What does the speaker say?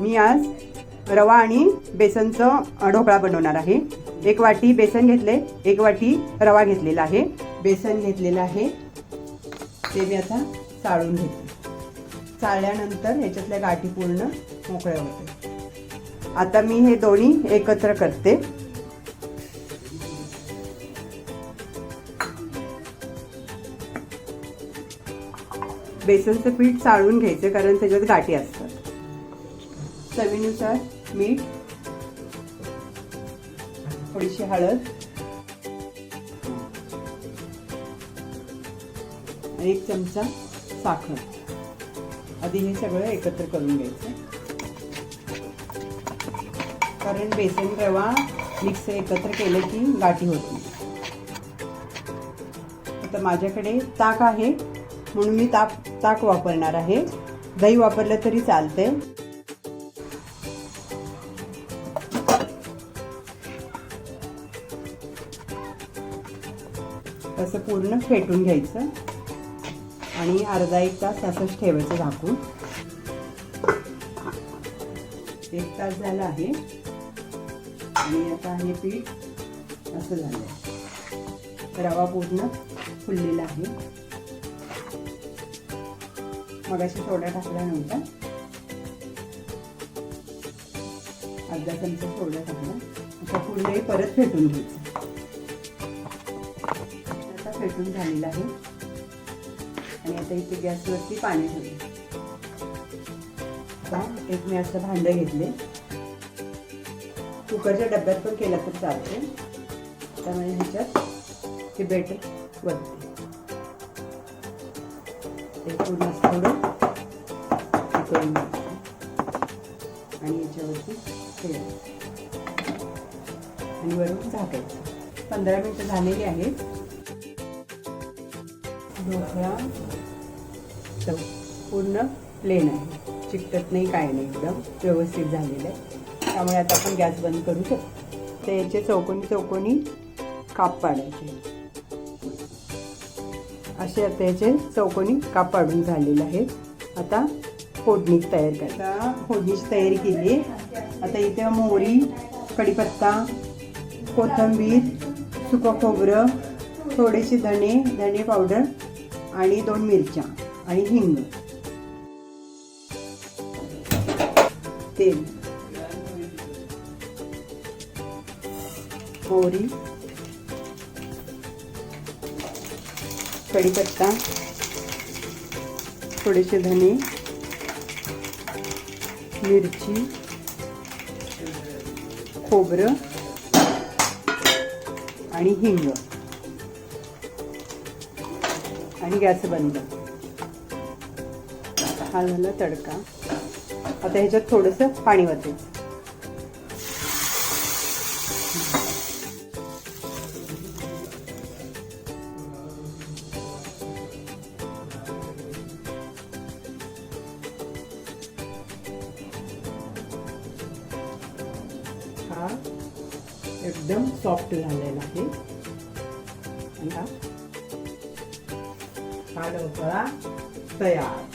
मी आज रवा आणि बेसनचं ढोकळा बनवणार आहे. एक वाटी बेसन घेतले एक वाटी रवा घेतलेला आहे. बेसन घेतलेलं आहे. ते मी आता चाळून घेते. चाळल्यानंतर ह्याच्यातल्या गाठी पूर्ण मोकळ्या होते आता मी हे दोन्ही एकत्र करते. बेसनचं पीठ चाळून घ्यायचं कारण त्याच्यात गाठी असतात. चवीनुसार मीठ थोडीशी हळद आणि एक चमचा साखर. आधी हे सगळं एकत्र करून घ्यायचं. कारण बेसन रवा मिक्स एकत्र केलं की गाठी होती आता माझ्याकडे ताक आहे म्हणून मी ताक ताक वापरणार आहे. दही वापरलं तरी चालते तसं पूर्ण फेटून घ्यायचं. आणि अर्धा एक तास असंच ठेवायचं झाकून. एक तास झाला आहे. आणि आता हे पीठ असं झालं आहे रवा पूर्ण फुललेला आहे. मगाशी सोडा टाकला नव्हता. अर्धा चमचा सोडा टाकला. आता पूर्ण हे परत फेटून घ्यायचं. फेटून झालेलं आहे. आणि आता इथे गॅसवरती पाणी ठेवलं आता एक मी असं भांडं घेतले. कुकरच्या डब्यात पण केला तर चालते त्यामुळे ह्याच्यात हे बेटर वरते. ते पूर्ण थोडं करून आणि याच्यावरती ठेवायचं आणि वरून झाकायचं. पंधरा मिनटं झालेली आहेत. ढोकळा तर पूर्ण प्लेन आहे. चिकटत नाही काय नाही. एकदम व्यवस्थित झालेलं आहे. त्यामुळे आता आपण गॅस बंद करू शकतो. तर याचे चौकोनी चौकोनी काप पाडायचे. असे आता याचे चौकोनी काप पाडून झालेले आहेत. आता फोडणी तयार करायचा. फोडणीची तयारी केली आता इथे मोहरी कढीपत्ता कोथिंबीर सुकं खोबरं थोडेसे धणे धणे पावडर आणि दोन मिरच्या आणि हिंग. तेल. मोहरी. कढीपत्ता. थोडेसे धने. मिरची. खोबरं. आणि हिंग. आणि गॅस बंद. हा झाला तडका. आता ह्याच्यात थोडंसं पाणी वाटेल हा एकदम सॉफ्ट झालेला आहे. आणि हा हा ढोकळा तयार.